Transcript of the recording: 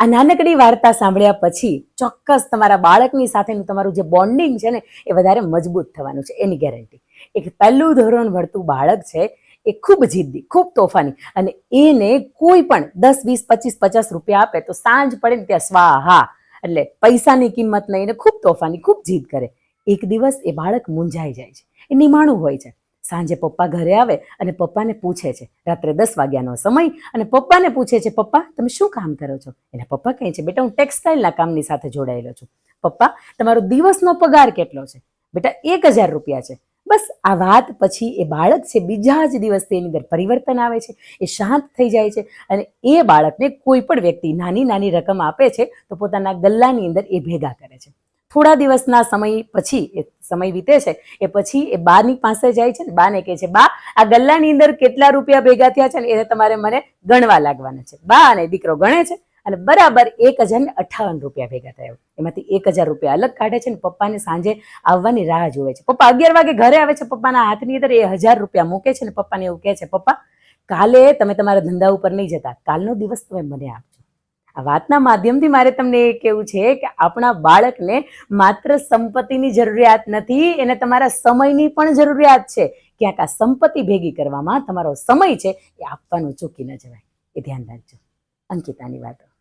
આ નાનકડી વાર્તા સાંભળ્યા પછી ચોક્કસ તમારા બાળકની સાથેનું તમારું જે બોન્ડિંગ છે ને, એ વધારે મજબૂત થવાનું છે, એની ગેરંટી એક પહેલું ધોરણ ભણતું બાળક છે, એ ખૂબ જિદ્દી, ખૂબ તોફાની અને એને કોઈ પણ દસ, વીસ, પચીસ, પચાસ રૂપિયા આપે તો સાંજ પડે ને ત્યાં સ્વાહા. એટલે પૈસાની કિંમત નહીં ખૂબ તોફાની, ખૂબ જીદ કરે. એક દિવસ એ બાળક મૂંઝાઈ જાય છે. એ નિમાણું હોય છે. સાંજે પપ્પા ઘરે આવે અને પપ્પાને પૂછે છે. રાત્રે દસ વાગ્યાનો સમય અને પપ્પાને પૂછે છે, પપ્પા, તમે શું કામ કરો છો? એના પપ્પા કહે છે, બેટા, હું ટેક્સટાઇલના કામની સાથે જોડાયેલો છું. પપ્પા, તમારો દિવસનો પગાર કેટલો છે? બેટા, એક હજાર રૂપિયા છે. બસ આ વાત પછી એ બાળક છે, બીજા જ દિવસથી એની અંદર પરિવર્તન આવે છે, એ શાંત થઈ જાય છે અને એ બાળકને કોઈ પણ વ્યક્તિ નાની નાની રકમ આપે છે, તો પોતાના ગલ્લાની અંદર એ ભેગા કરે થોડા દિવસના સમય પછી, એ સમય વીતે છે, એ પછી એ બાની પાસે જાય છે ને, બાને કહે છે, બા, આ ગલ્લાની અંદર કેટલા રૂપિયા ભેગા થયા છે ને એ તમારે મને ગણવા લાગવાના છે. બા અને દીકરો ગણે છે અને બરાબર એક હજાર ને અઠાવન રૂપિયા ભેગા થયા એમાંથી એક હજાર રૂપિયા અલગ કાઢે છે ને, પપ્પાને સાંજે આવવાની રાહ જોવે છે. પપ્પા અગિયાર વાગે ઘરે આવે છે, પપ્પાના હાથની અંદર એ હજાર રૂપિયા મૂકે છે ને, પપ્પાને એવું કહે છે, પપ્પા, કાલે તમે તમારા ધંધા ઉપર નહીં જતા, કાલનો દિવસ તમે મને આપજો. આ વાતના માધ્યમથી મારે તમને એ કહેવું છે કે આપણા બાળકને માત્ર સંપત્તિની જરૂરિયાત નથી, એને તમારા સમયની પણ જરૂરિયાત છે. ક્યાંક આ સંપત્તિ ભેગી કરવામાં તમારો સમય છે એ આપવાનું ચૂકી ન જવાય. એ ધ્યાન રાખજો. અંકિતાની વાતો.